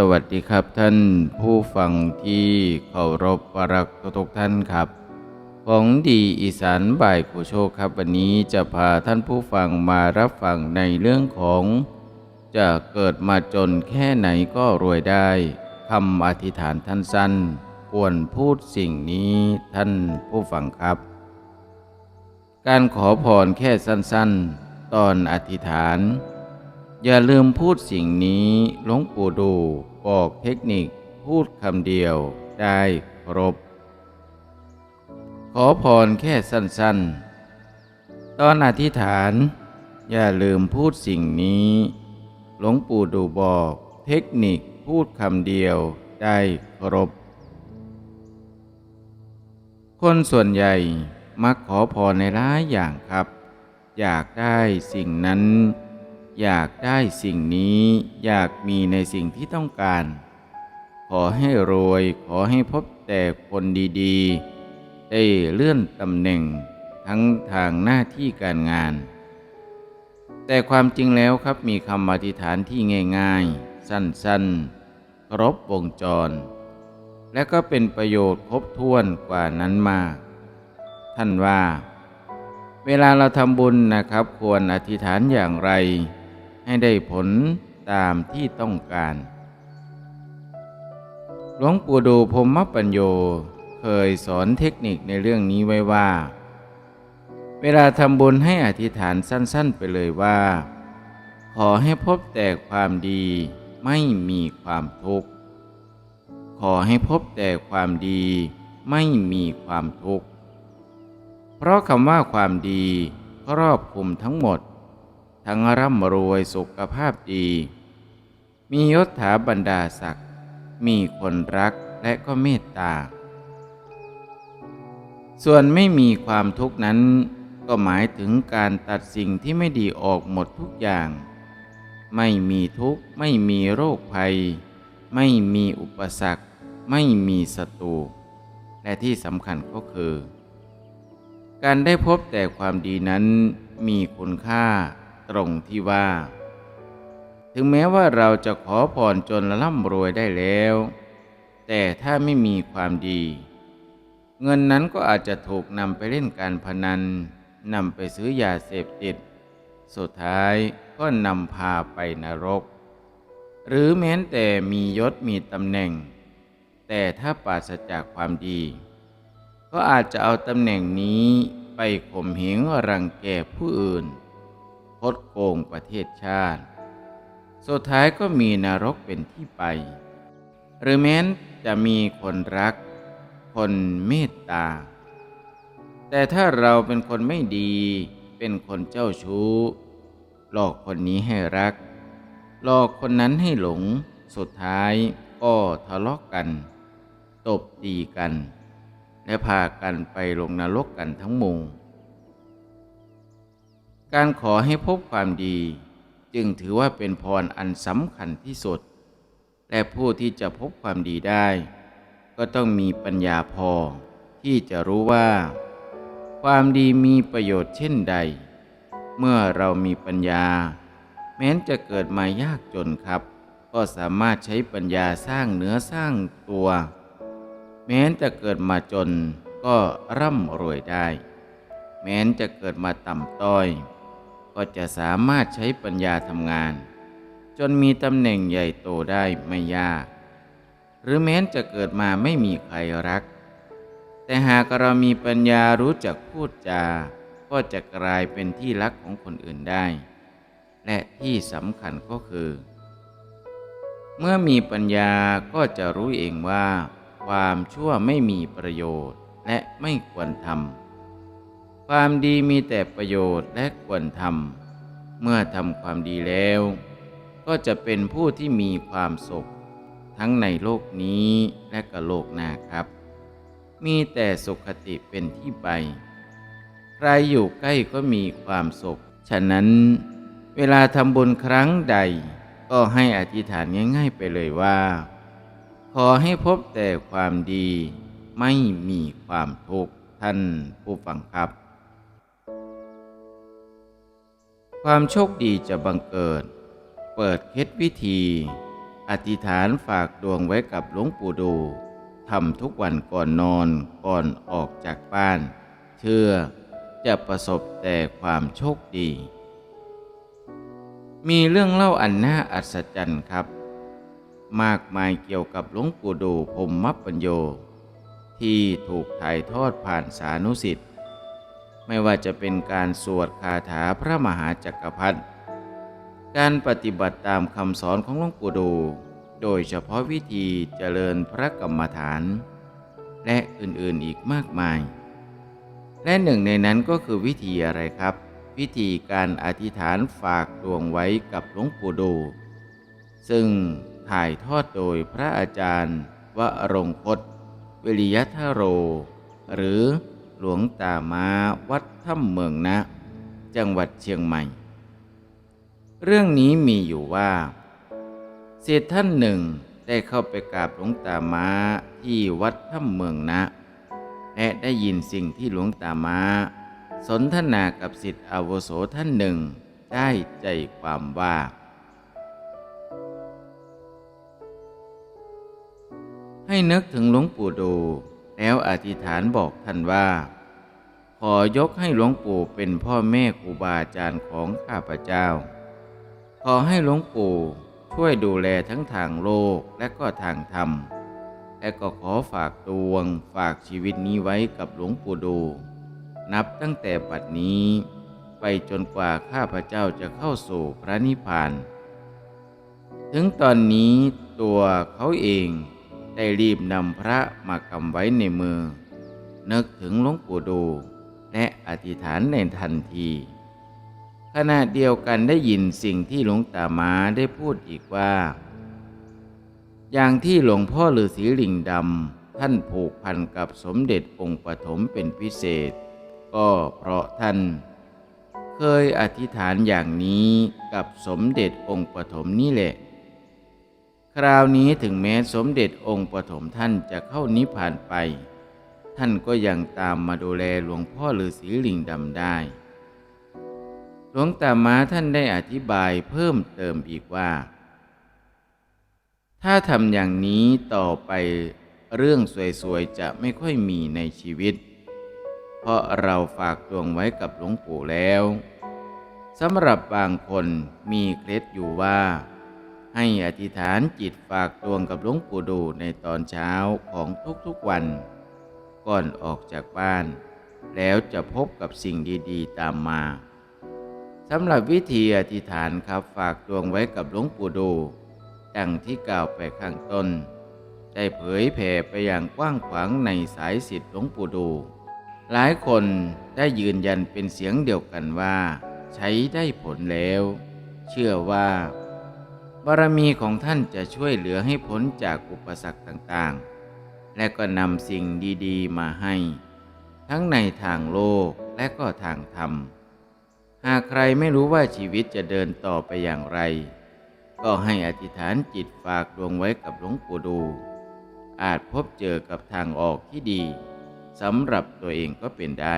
สวัสดีครับท่านผู้ฟังที่เคารพวรักทุกท่านครับ ของดีอีสานบ่ายผู้โชคครับ วันนี้จะพาท่านผู้ฟังมารับฟังในเรื่องของ จะเกิดมาจนแค่ไหนก็รวยได้คำอธิษฐานท่านสั้นควรพูดสิ่งนี้ท่านผู้ฟังครับ การขอพรแค่สั้นๆ ตอนอธิษฐาน อย่าลืมพูดสิ่งนี้หลวงปู่ดูบอกเทคนิคพูดคำเดียวได้ครบ ขอพรแค่สั้นๆ ตอนอธิษฐาน อย่าลืมพูดสิ่งนี้ หลวงปู่ดูบอกเทคนิคพูดคำเดียวได้ครบ คนส่วนใหญ่มักขอพรในหลายอย่างครับ อยากได้สิ่งนั้น อยากได้สิ่งนี้อยากมีในสิ่งที่ต้องการ ขอให้รวยขอให้พบแต่คนดีๆ ได้เลื่อนตำแหน่งทั้งทางหน้าที่การงาน แต่ความจริงแล้วครับมีคำอธิษฐานที่ง่ายๆ สั้นๆ ครบวงจร และก็เป็นประโยชน์ครบถ้วนกว่านั้นมาก ท่านว่าเวลาเราทำบุญนะครับควรอธิษฐานอย่างไร ให้ได้ผลตามที่ต้องการ หลวงปู่ดูพรมปัญโยเคยสอนเทคนิคในเรื่องนี้ไว้ว่า เวลาทำบุญให้อธิษฐานสั้น ๆ ไปเลยว่า ขอให้พบแต่ความดีไม่มีความทุกข์ ขอให้พบแต่ความดีไม่มีความทุกข์ เพราะคำว่าความดีครอบคลุมทั้งหมด ทั้งร่ำรวยสุขภาพดี มียศถาบรรดาศักดิ์ มีคนรักและก็เมตตา ส่วนไม่มีความทุกข์นั้น ก็หมายถึงการตัดสิ่งที่ไม่ดีออกหมดทุกอย่าง ไม่มีทุกข์ ไม่มีโรคภัย ไม่มีอุปสรรค ไม่มีศัตรู และที่สำคัญก็คือ การได้พบแต่ความดีนั้นมีคุณค่า ตรงที่ว่า ถึงแม้ว่าเราจะขอพรจนร่ำรวยได้แล้ว แต่ถ้าไม่มีความดี เงินนั้นก็อาจจะถูกนำไปเล่นการพนันนำไปซื้อยาเสพติด สุดท้ายก็นำพาไปนรก หรือแม้แต่มียศมีตำแหน่ง แต่ถ้าปราศจากความดี ก็อาจจะเอาตำแหน่งนี้ไปข่มเหงรังแกผู้อื่น ดโกงประเทศชาติ สุดท้ายก็มีนรกเป็นที่ไป หรือแม้นจะมีคนรัก คนเมตตา แต่ถ้าเราเป็นคนไม่ดี เป็นคนเจ้าชู้ หลอกคนนี้ให้รัก หลอกคนนั้นให้หลง สุดท้ายก็ทะเลาะกกัน ตบตีกัน และพากันไปลงนรกกันทั้งมุง การขอให้พบความดี จึงถือว่าเป็นพรอันสำคัญที่สุด และผู้ที่จะพบความดีได้ ก็ต้องมีปัญญาพอที่จะรู้ว่า ความดีมีประโยชน์เช่นใด เมื่อเรามีปัญญา แม้นจะเกิดมายากจนครับ ก็สามารถใช้ปัญญาสร้างเนื้อสร้างตัว แม้นจะเกิดมาจนก็ร่ำรวยได้ แม้นจะเกิดมาต่ำต้อย ก็จะสามารถใช้ปัญญาทำงาน จนมีตำแหน่งใหญ่โตได้ไม่ยาก หรือแม้นจะเกิดมาไม่มีใครรัก แต่หากเรามีปัญญารู้จักพูดจาก็จะกลายเป็นที่รักของคนอื่นได้ และที่สำคัญก็คือ เมื่อมีปัญญาก็จะรู้เองว่า ความชั่วไม่มีประโยชน์และไม่ควรทำ ความดีมีแต่ประโยชน์และควรทำเมื่อทำความดีแล้ว ก็จะเป็นผู้ที่มีความสุข ทั้งในโลกนี้และก็โลกหน้าครับ มีแต่สุขติเป็นที่ไป ใครอยู่ใกล้ก็มีความสุข ฉะนั้น เวลาทำบุญครั้งใด ก็ให้อธิษฐานง่าย ๆ ไปเลยว่า ขอให้พบแต่ความดีไม่มีความทุกข์ท่านผู้ฟังครับ ความโชคดีจะบังเกิด เปิดเคล็ดวิธี อธิษฐานฝากดวงไว้กับหลวงปู่ดูทำทุกวันก่อนนอนก่อนออกจากบ้าน เชื่อจะประสบแต่ความโชคดี มีเรื่องเล่าอันน่าอัศจรรย์ครับ มากมายเกี่ยวกับหลวงปู่ดูพรหมปัญโย ที่ถูกถ่ายทอดผ่านสานุสิทธิ ไม่ว่าจะเป็นการสวดคาถาพระมหาจักรพรรดิการปฏิบัติตามคำสอนของหลวงปู่ดู โดยเฉพาะวิธีเจริญพระกรรมฐาน และอื่นๆอีกมากมาย และหนึ่งในนั้นก็คือวิธีอะไรครับ วิธีการอธิษฐานฝากดวงไว้กับหลวงปู่ดู ซึ่งถ่ายทอดโดยพระอาจารย์ วรงคตวิริยทโร หรือ หลวงตามาวัดถ้ำเมืองนะ จังหวัดเชียงใหม่ เรื่องนี้มีอยู่ว่าเศรษท่านหนึ่งได้เข้าไปกราบหลวงตามาที่วัดถ้ำเมืองนะ และได้ยินสิ่งที่หลวงตามาสนทนากับสิทธิอาวุโสท่านหนึ่งได้ใจความว่า ให้นึกถึงหลวงปู่ดู แล้วอธิษฐานบอกท่านว่า ขอยกให้หลวงปู่เป็นพ่อแม่ครูบาอาจารย์ของข้าพเจ้า ขอให้หลวงปู่ช่วยดูแลทั้งทางโลกและก็ทางธรรม และก็ขอฝากดวงฝากชีวิตนี้ไว้กับหลวงปู่ดู นับตั้งแต่บัดนี้ ไปจนกว่าข้าพเจ้าจะเข้าสู่พระนิพพาน ถึงตอนนี้ตัวเขาเอง ได้รีบนำพระมากำไว้ในมือ นึกถึงหลวงปู่ดู และอธิษฐานในทันที ขณะเดียวกันได้ยินสิ่งที่หลวงตามาได้พูดอีกว่า อย่างที่หลวงพ่อฤาษีลิงดำท่านผูกพันกับสมเด็จองค์ปฐมเป็นพิเศษ ก็เพราะท่านเคยอธิษฐานอย่างนี้กับสมเด็จองค์ปฐมนี่แหละ คราวนี้ถึงแม้สมเด็จองค์ปฐมท่านจะเข้านิพพานไป ท่านก็ยังตามมาดูแลหลวงพ่อฤาษีลิงดำได้ หลวงตามาท่านได้อธิบายเพิ่มเติมอีกว่า ถ้าทำอย่างนี้ต่อไปเรื่องสวยๆ จะไม่ค่อยมีในชีวิต เพราะเราฝากดวงไว้กับหลวงปู่แล้วสำหรับบางคนมีเคล็ดอยู่ว่า ให้อธิษฐานจิตฝากดวงกับหลวงปู่ดูในตอนเช้าของทุกๆวัน ก่อนออกจากบ้าน แล้วจะพบกับสิ่งดีๆ ตามมาสำหรับวิธีอธิษฐานครับฝากดวงไว้กับหลวงปู่ดูดังที่กล่าวไปข้างต้น ได้เผยแผ่ไปอย่างกว้างขวางในสายสิทธิ์หลวงปู่ดู หลายคนได้ยืนยันเป็นเสียงเดียวกันว่า ใช้ได้ผลแล้ว เชื่อว่า บารมีของท่านจะช่วยเหลือให้พ้นจากอุปสรรคต่างๆ และก็นำสิ่งดีๆ มาให้ ทั้งในทางโลกและก็ทางธรรม หากใครไม่รู้ว่าชีวิตจะเดินต่อไปอย่างไร ก็ให้อธิษฐานจิตฝากดวงไว้กับหลวงปู่ดู อาจพบเจอกับทางออกที่ดีสำหรับตัวเองก็เป็นได้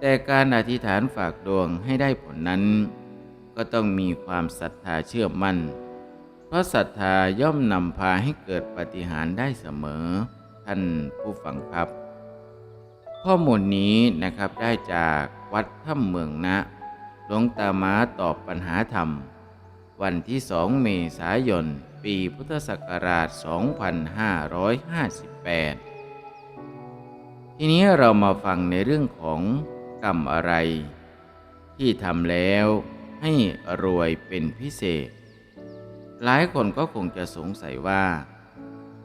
แต่การอธิษฐานฝากดวงให้ได้ผลนั้นก็ต้องมีความศรัทธาเชื่อมั่น ราะศรัทธาย่อมนำพาให้เกิดปฏิหารได้เสมอ ท่านผู้ฟังครับ ข้อมูลนี้นะครับได้จากวัดถ้ำเมืองนะหลวงตามาตอบปัญหาธรรม วันที่2เมษายน ปีพุทธศักราช 2558 ทีนี้เรามาฟังในเรื่องของกรรมอะไร ที่ทำแล้วให้รวยเป็นพิเศษ หลายคนก็คงจะสงสัยว่า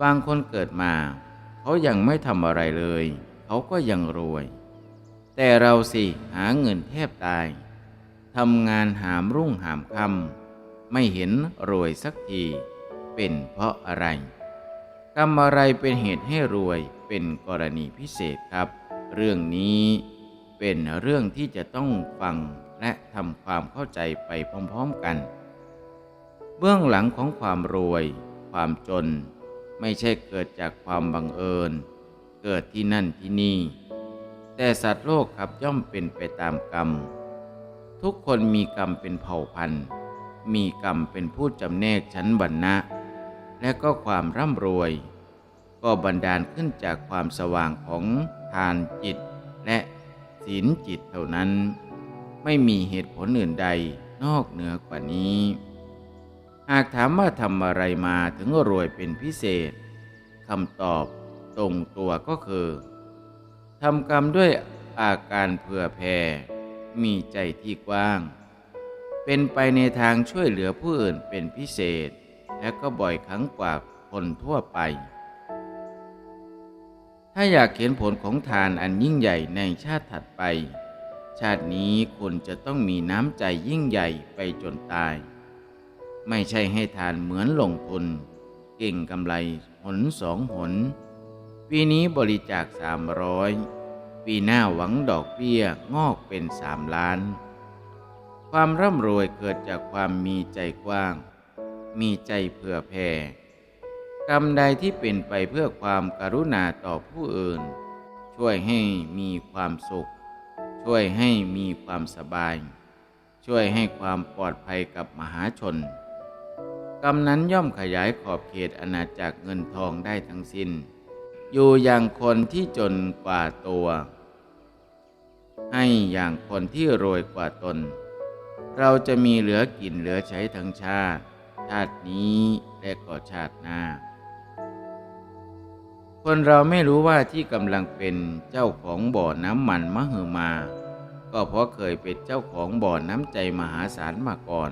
บางคนเกิดมา เขายังไม่ทำอะไรเลย เขาก็ยังรวย แต่เราสิหาเงินแทบตายทำงานหามรุ่งหามค่ำไม่เห็นรวยสักที เป็นเพราะอะไรกรรมอะไรเป็นเหตุให้รวยเป็นกรณีพิเศษครับ เรื่องนี้เป็นเรื่องที่จะต้องฟังและทำความเข้าใจไปพร้อมๆกัน เบื้องหลังของความรวย ความจน ไม่ใช่เกิดจากความบังเอิญ เกิดที่นั่นที่นี่ แต่สัตว์โลกครับย่อมเป็นไปตามกรรม ทุกคนมีกรรมเป็นเผ่าพันธุ์ มีกรรมเป็นผู้จำแนกชั้นวรรณะ และก็ความร่ำรวย ก็บันดาลขึ้นจากความสว่างของทานจิต และศีลจิตเท่านั้น ไม่มีเหตุผลอื่นใดนอกเหนือกว่านี้ หากถามว่าทำอะไรมาถึงรวยเป็นพิเศษคำตอบตรงตัวก็คือทำกรรมด้วยอาการเผื่อแผ่ มีใจที่กว้าง เป็นไปในทางช่วยเหลือผู้อื่นเป็นพิเศษ และก็บ่อยครั้งกว่าคนทั่วไป ถ้าอยากเห็นผลของทานอันยิ่งใหญ่ในชาติถัดไป ชาตินี้คุณจะต้องมีน้ำใจยิ่งใหญ่ไปจนตาย ไม่ใช่ให้ทานเหมือนลงทุน เก่งกำไรหนสองหน ปีนี้บริจาคสามร้อยปีหน้าหวังดอกเบี้ยงอกเป็นสามล้าน ความร่ำรวยเกิดจากความมีใจกว้าง มีใจเผื่อแผ่กรรมใดที่เป็นไปเพื่อความการุณาต่อผู้อื่น ช่วยให้มีความสุข ช่วยให้มีความสบาย ช่วยให้ความปลอดภัยกับมหาชน กรรมนั้นย่อมขยายขอบเขตอาณาจักรเงินทองได้ทั้งสิ้น อยู่อย่างคนที่จนกว่าตัว ให้อย่างคนที่รวยกว่าตน เราจะมีเหลือกินเหลือใช้ทั้งชาติ ชาตินี้และก็ชาติหน้า คนเราไม่รู้ว่าที่กำลังเป็นเจ้าของบ่อน้ำมันมหึมา ก็เพราะเคยเป็นเจ้าของบ่อน้ำใจมหาศาลมาก่อน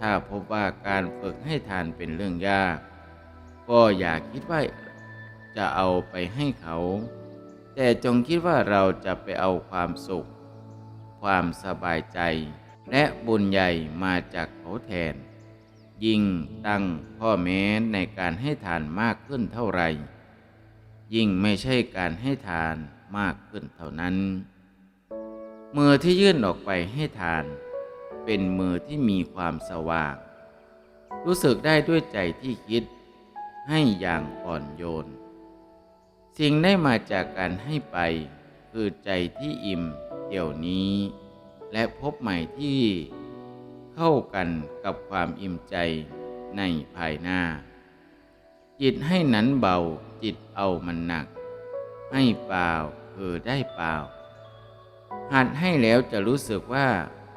ถ้าพบว่าการฝึกให้ทานเป็นเรื่องยาก ก็อย่าคิดว่าจะเอาไปให้เขา แต่จงคิดว่าเราจะไปเอาความสุข ความสบายใจ และบุญใหญ่มาจากเขาแทน ยิ่งตั้งพ่อแม้ในการให้ทานมากขึ้นเท่าไหร่ ยิ่งไม่ใช่การให้ทานมากขึ้นเท่านั้นมือที่ยื่นออกไปให้ทาน เป็นมือที่มีความสว่าง รู้สึกได้ด้วยใจที่คิด ให้อย่างอ่อนโยน สิ่งได้มาจากการให้ไป คือใจที่อิ่มเดี๋ยวนี้ และพบใหม่ที่เข้ากันกับความอิ่มใจในภายหน้า จิตให้นั้นเบาจิตเอามันหนัก ให้เปล่าคือได้เปล่าหัดให้แล้วจะรู้สึกว่า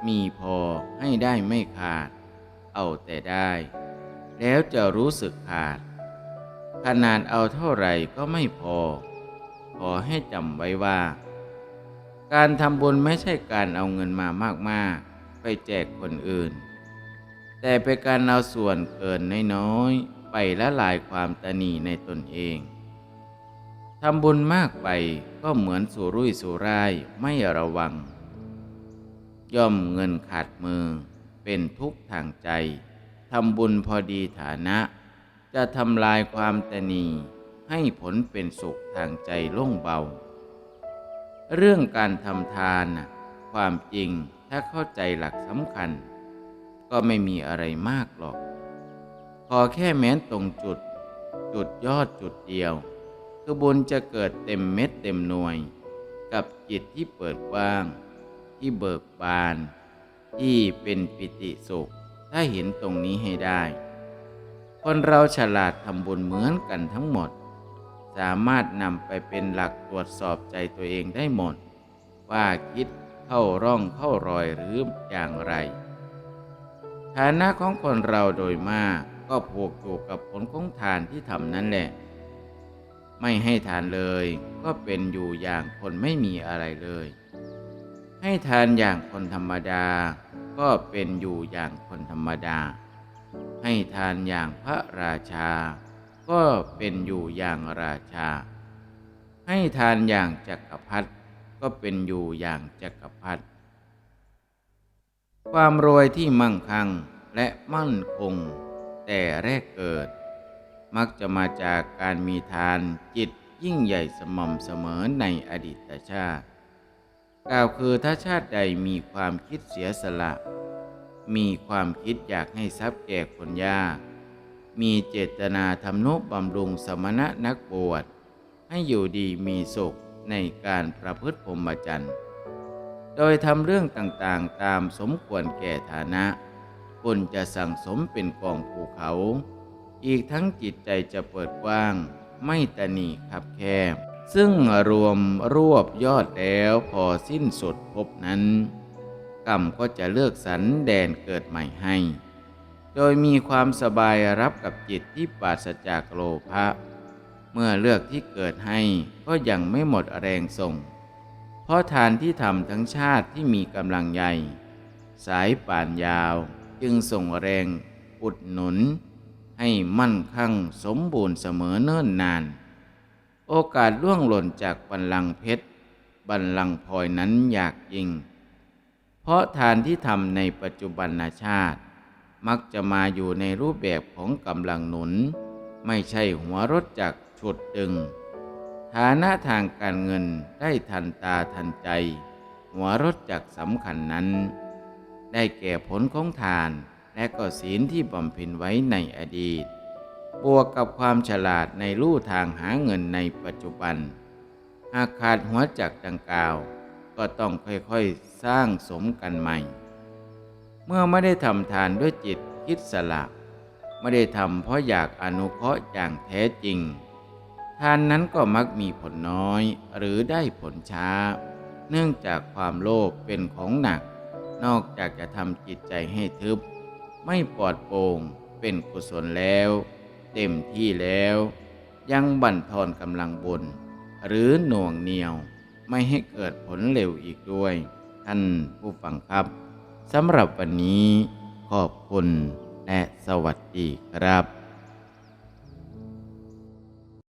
มีพอให้ได้ไม่ขาด เอาแต่ได้ แล้วจะรู้สึกขาด ขนาดเอาเท่าไหร่ก็ไม่พอ ขอให้จำไว้ว่า การทำบุญไม่ใช่การเอาเงินมามากๆ ไปแจกคนอื่น แต่เป็นการเอาส่วนเกินน้อยๆไปละลายความตนีในตนเองทำบุญมากไปก็เหมือนสุรุ่ยสุร่ายไม่ระวัง ย่อมเงินขาดมือ เป็นทุกข์ทางใจทำบุญพอดีฐานะ จะทำลายความตนีให้ผลเป็นสุขทางใจโล่งเบา เรื่องการทำทานความจริงถ้าเข้าใจหลักสำคัญ ก็ไม่มีอะไรมากหรอกขอแค่แม้นตรงจุด จุดยอดจุดเดียวคือบุญจะเกิดเต็มเม็ดเต็มหน่วย กับจิตที่เปิดกว้าง ที่เบิกบาน ที่เป็นปิติสุข ถ้าเห็นตรงนี้ให้ได้ คนเราฉลาดทำบุญเหมือนกันทั้งหมด สามารถนำไปเป็นหลักตรวจสอบใจตัวเองได้หมด ว่าคิดเข้าร่องเข้ารอยหรืออย่างไร ฐานะของคนเราโดยมากก็ผูกอยู่กับผลของทานที่ทำนั่นแหละ ไม่ให้ทานเลยก็เป็นอยู่อย่างคนไม่มีอะไรเลย ให้ทานอย่างคนธรรมดา ก็เป็นอยู่อย่างคนธรรมดา ให้ทานอย่างพระราชา ก็เป็นอยู่อย่างราชา ให้ทานอย่างจักรพรรดิก็เป็นอยู่อย่างจักรพรรดิความรวยที่มั่งคั่งและมั่นคง แต่แรกเกิด มักจะมาจากการมีทานจิตยิ่งใหญ่สม่ำเสมอในอดีตชาติ กล่าวคือถ้าชาติใดมีความคิดเสียสละ มีความคิดอยากให้ทรัพย์แก่คนยาก มีเจตนาทำนุบำรุงสมณะนักบวชให้อยู่ดีมีสุขในการประพฤติพรหมจรรย์ โดยทำเรื่องต่างๆตามสมควรแก่ฐานะบุญจะสั่งสมเป็นกองภูเขา อีกทั้งจิตใจจะเปิดกว้าง ไม่ตะนีคับแคบ ซึ่งรวมรวบยอดแล้วพอสิ้นสุดภพนั้น กรรมก็จะเลือกสรรแดนเกิดใหม่ให้ โดยมีความสบายรับกับจิตที่ปราศจากโลภะเมื่อเลือกที่เกิดให้ก็ยังไม่หมดแรงส่ง เพราะทานที่ทำทั้งชาติที่มีกำลังใหญ่ สายป่านยาวจึงส่งแรงอุดหนุน ให้มั่นคั่งสมบูรณ์เสมอเนิ่นนาน โอกาสล่วงหล่นจากบัลลังก์เพชร บัลลังก์พลอยนั้นอยากยิ่ง เพราะทานที่ทำในปัจจุบันชาติ มักจะมาอยู่ในรูปแบบของกำลังหนุน ไม่ใช่หัวรถจากรฉุดดึง ฐานะทางการเงินได้ทันตาทันใจ หัวรถจากรสำคัญนั้น ได้แก่ผลของทานและก็ศีลที่บำเพ็ญไว้ในอดีต บวกกับความฉลาดในลู่ทางหาเงินในปัจจุบัน หากขาดหัวจักดังกล่าว ก็ต้องค่อยๆสร้างสมกันใหม่ เมื่อไม่ได้ทำทานด้วยจิตคิดสละไม่ได้ทำเพราะอยากอนุเคราะห์อย่างแท้จริง ทานนั้นก็มักมีผลน้อยหรือได้ผลช้า เนื่องจากความโลภเป็นของหนัก นอกจากจะทำจิตใจให้ทึบ ไม่ปลอดโปร่งเป็นกุศลแล้ว เต็มที่แล้ว ยังบั่นทอนกำลังบุญหรือหน่วงเหนียวไม่ให้เกิดผลเร็วอีกด้วย ท่านผู้ฟังครับสำหรับวันนี้ขอบคุณและสวัสดีครับ